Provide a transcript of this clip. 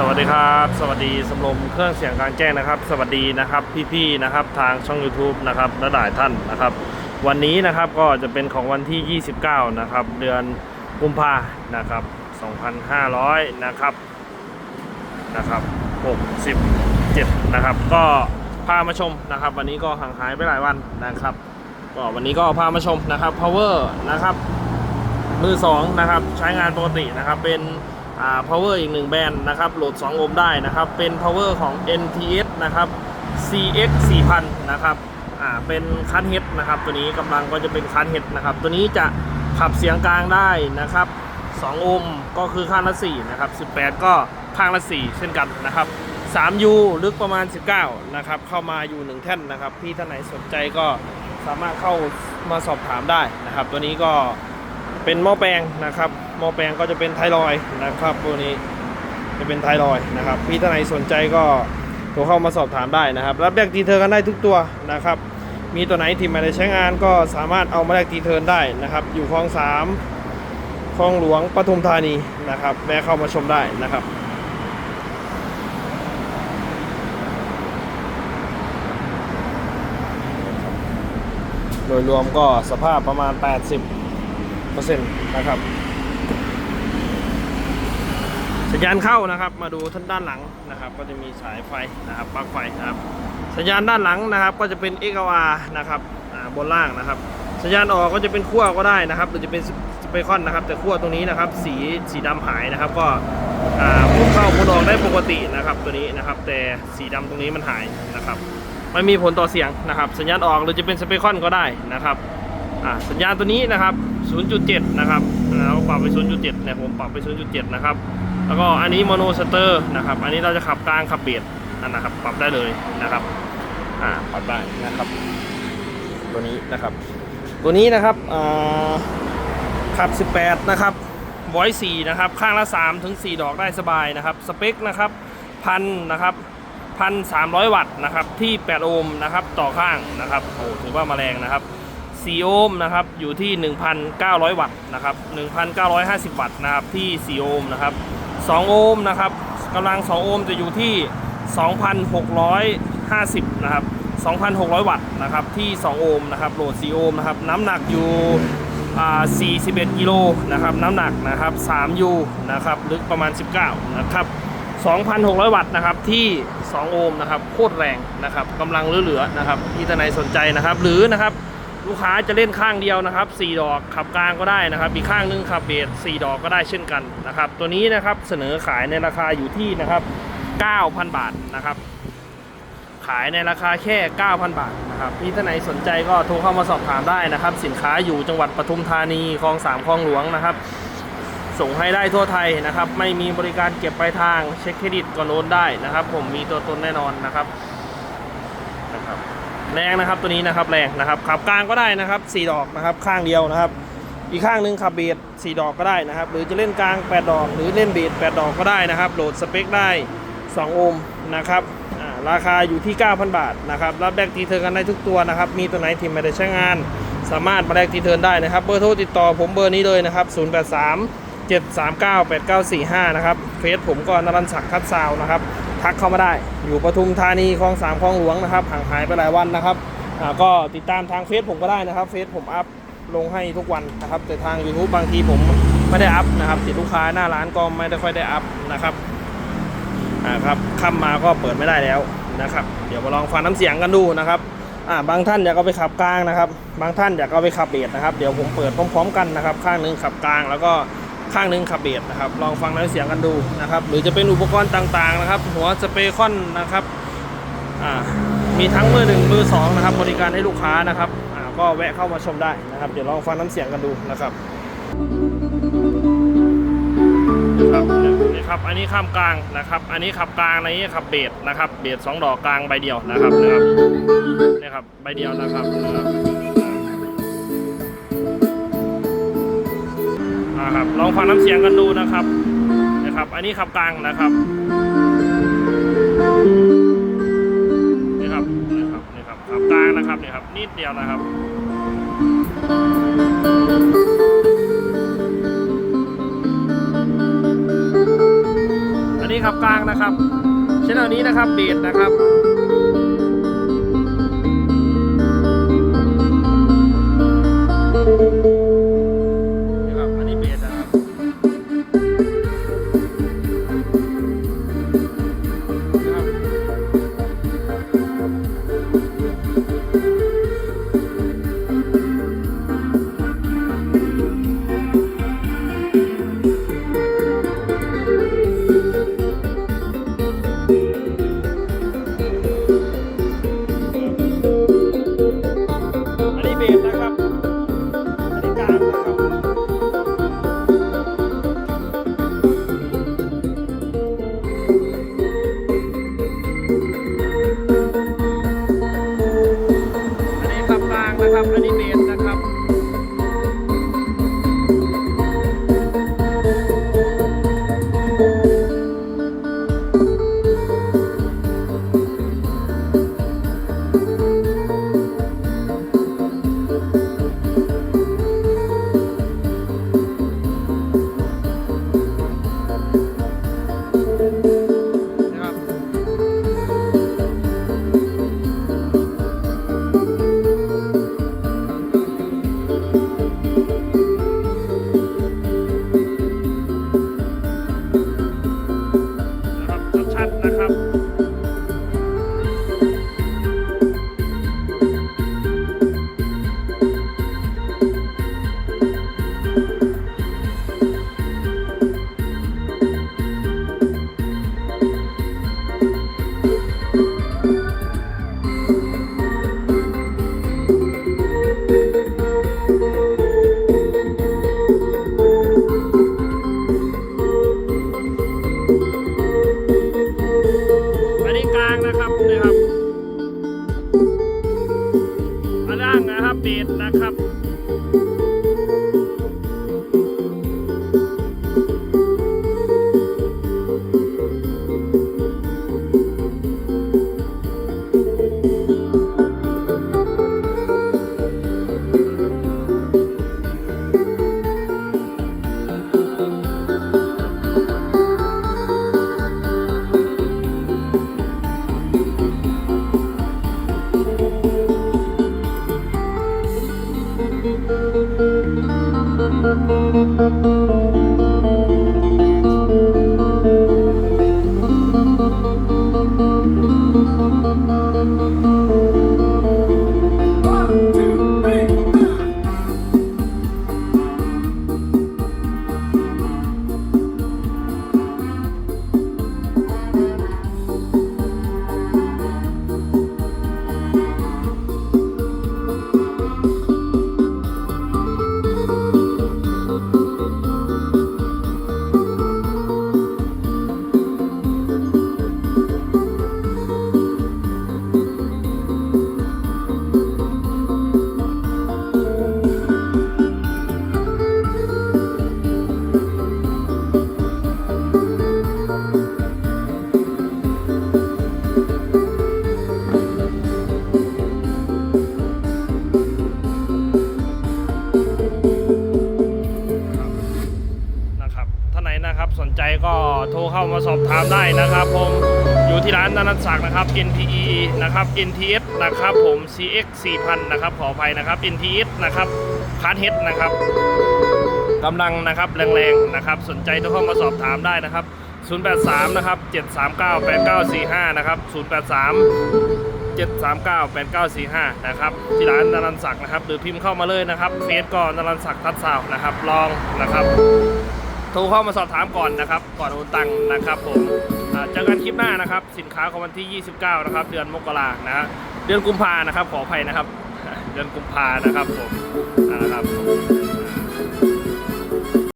สวัสดีครับ สวัสดีสำรมเครื่องเสียงกลารแจ้งนะครับ สวัสดีนะครับพี่ๆนะครับทางช่อง YouTube นะครับและหลายท่านนะครับ วันนี้นะครับก็จะเป็นของวันที่ 29 นะครับ เดือนกุมภานะครับ 2500 นะครับนะครับ67 นะครับ ก็พามาชมนะครับ วันนี้ก็ห่างหายไปหลายวันนะครับ ก็วันนี้ก็พามาชมนะครับ power นะครับมือ2นะครับใช้งานปกตินะครับเป็น power อีกหนึ่งแบรนด์นะครับ โหลด 2 โอห์มได้นะครับ เป็น power ของ NTS นะครับ CX 4000นะครับอ่าเป็นคันเฮดนะครับ ตัวนี้กำลังก็จะเป็นคันเฮดนะครับ ตัวนี้จะขับเสียงกลางได้นะครับ 2 โอห์มก็คือข้างละ4นะครับ 18 ก็ข้างละ 4 เช่นกันนะครับ 3U ลึกประมาณ 19 นะครับ เข้ามาอยู่ 1 แท่นนะครับ พี่ท่านไหนสนใจก็สามารถเข้ามาสอบถามได้นะครับ ตัวนี้ก็เป็นหม้อแปลงนะครับ หม้อแปลงก็จะเป็นไทรอยนะครับตัวนี้จะเป็นไทรอยนะครับพี่ท่านไหนสนใจก็โทรเข้ามาสอบถามได้นะครับ รับแลกตีเทิร์นกันได้ทุกตัวนะครับ มีตัวไหนที่ไม่ได้ใช้งานก็สามารถเอามาแลกตีเทิร์นได้นะครับ อยู่คลองสามคลองหลวงปทุมธานีนะครับแวะเข้ามาชมได้นะครับโดยรวมก็สภาพประมาณ 80%นะครับ สัญญาณเข้านะครับ มาดูท่านด้านหลังนะครับ ก็จะมีสายไฟนะครับปลั๊กไฟนะครับสัญญาณด้านหลังนะครับ ก็จะเป็น XLR นะครับบนล่างนะครับ สัญญาณออกก็จะเป็นขั้วก็ได้นะครับ หรือจะเป็นสเปคอนนะครับ แต่ขั้วตรงนี้นะครับ สีสีดำหายนะครับ ก็อ่ามุนเข้าหมุนออกได้ปกตินะครับตัวนี้นะครับ แต่สีดำตรงนี้มันหายนะครับไม่มีผลต่อเสียงนะครับ สัญญาณออกหรือจะเป็นสเปคอนก็ได้นะครับอ่าสัญญาณตัวนี้นะครับ 0.7 นะครับเราปรับไป 0.7เนี่ยผมปรับไป 0.7 นะครับ แล้วก็อันนี้โมโนสเตอร์นะครับอันนี้เราจะขับกลางขับเบียดนั่นนะครับปรับได้เลยนะครับอ่าปรับได้นะครับ ตัวนี้นะครับ ตัวนี้นะครับอ่าขับ 18 นะครับไว้4นะครับ ข้างละ3ถึง4ดอกได้สบายนะครับ สเปคนะครับพันนะครับพันสามร้อยวัตต์นะครับที่ 8 โอห์มนะครับต่อข้างนะครับโอ้ถือว่ามาแรงนะครับ 4 โอห์มนะครับอยู่ที่ 1,900 วัตต์นะครับ1,950 วัตต์นะครับที่ 4 โอห์มนะครับ 2 โอห์มนะครับกำลัง 2 โอห์มจะอยู่ที่ 2,650 นะครับ 2,600 วัตต์นะครับที่ 2 โอห์มนะครับโหลด 4 โอห์มนะครับน้ำหนักอยู่41 กิโลนะครับน้ำหนักนะครับ 3U นะครับลึกประมาณ 19 นะครับ 2,600 วัตต์นะครับที่ 2 โอห์มนะครับโคตรแรงนะครับกำลังเหลือๆนะครับที่ท่านสนใจนะครับหรือนะครับ ลูกค้าจะเล่นข้างเดียวนะครับ 4 ดอกขับกลางก็ได้นะครับ อีกข้างหนึงขับเบส4ดอกก็ได้เช่นกันนะครับ ตัวนี้นะครับเสนอขายในราคาอยู่ที่นะครับ 9,000 บาทนะครับ ขายในราคาแค่ 9,000 บาทนะครับพี่ท่านไหนสนใจก็โทรเข้ามาสอบถามได้นะครับ สินค้าอยู่จังหวัดปทุมธานีคลองสามคลองหลวงนะครับ ส่งให้ได้ทั่วไทยนะครับ ไม่มีบริการเก็บปลายทางเช็คเครดิตก่อนโอนได้นะครับ ผมมีตัวตนแน่นอนนะครับนะครับ แรงนะครับตัวนี้นะครับแรงนะครับขับกลางก็ได้นะครับ 4 ดอกนะครับข้างเดียวนะครับ อีกข้างหนึ่งขับเบส4ดอกก็ได้นะครับ หรือจะเล่นกลาง 8 ดอก หรือเล่นเบส8ดอกก็ได้นะครับ โหลดสเปคได้ 2 โอห์มนะครับราคาอยู่ที่ 9,000 บาทนะครับรับแบกตีเทิร์นกันได้ทุกตัวนะครับ มีตัวไหนที่ไม่ได้ใช้งาน สามารถมาแลกตีเทิร์นได้นะครับ เบอร์โทรติดต่อผมเบอร์นี้เลยนะครับ 083 739 8945 นะครับเฟซผมก็นรันศักดิ์ทัดซาวนะครับ ทักเข้ามาได้ อยู่ปทุมธานีคลองสามคลองหลวงนะครับห่างหายไปหลายวันนะครับก็ติดตามทางเฟซผมก็ได้นะครับเฟซผมอัพลงให้ทุกวันนะครับ แต่ทาง YouTube บางทีผมไม่ได้อัพนะครับติดลูกค้าหน้าร้านก็ไม่ได้ค่อยได้อัพนะครับอ่าครับค่ำมาก็เปิดไม่ได้แล้วนะครับ เดี๋ยวมาลองฟังน้ำเสียงกันดูนะครับอ่าบางท่านอยากเอาไปขับกลางนะครับ บางท่านอยากเอาไปขับเบสนะครับ เดี๋ยวผมเปิดพร้อม ๆ กันนะครับ ข้างหนึงขับกลางแล้วก็ ข้างหนึงขับเบสนะครับ ลองฟังน้ำเสียงกันดูนะครับ หรือจะเป็นอุปกรณ์ต่างๆนะครับ หัวสเปคอนนะครับมีทั้งมือหนึ่งมือสองนะครับ บริการให้ลูกค้านะครับก็แวะเข้ามาชมได้นะครับ เดี๋ยวลองฟังน้ำเสียงกันดูนะครับนะครับนี่ครับ อันนี้ข้ามกลางนะครับ อันนี้ขับกลางอันนี้ขับเบสนะครับ เบสสองดอกกลางใบเดียวนะครับนะครับนี่ครับใบเดียวนะครับนะครับ นะครับ ลองฟังน้ำเสียงกันดูนะครับนะครับ อันนี้ขับกลางนะครับนี่ครับนี่ครับนี่ครับขับกลางนะครับนี่ครับนิดเดียวนะครับอันนี้ขับกลางนะครับเชแนลนี้นะครับเบสนะครับ เบสนะครับนะครับ สอบถามได้นะครับผมอยู่ที่ร้านนันทศักดิ์นะครับ NPE นะครับ NTS นะครับผม CX 4000นะครับขออภัยนะครับ NTS นะครับคาร์เฮดนะครับกำลังนะครับแรงๆนะครับสนใจทรเข้ามาสอบถามได้นะครับ 083 นะครับ 739 8945 นะครับ 083 739 8945 นะครับ ที่ร้านนรันศักดิ์นะครับ หรือพิมพ์เข้ามาเลยนะครับเฟซก็นรันศักดิ์ทัดสาวนะครับ ลองนะครับ โทรเข้ามาสอบถามก่อนนะครับ ก่อนโอนตังค์นะครับผมเจอกันคลิปหน้านะครับ สินค้าของวันที่ 29 นะครับ เดือนมกรานะฮะเดือนกุมภานะครับ ขออภัยนะครับ เดือนกุมภานะครับผมนะครับ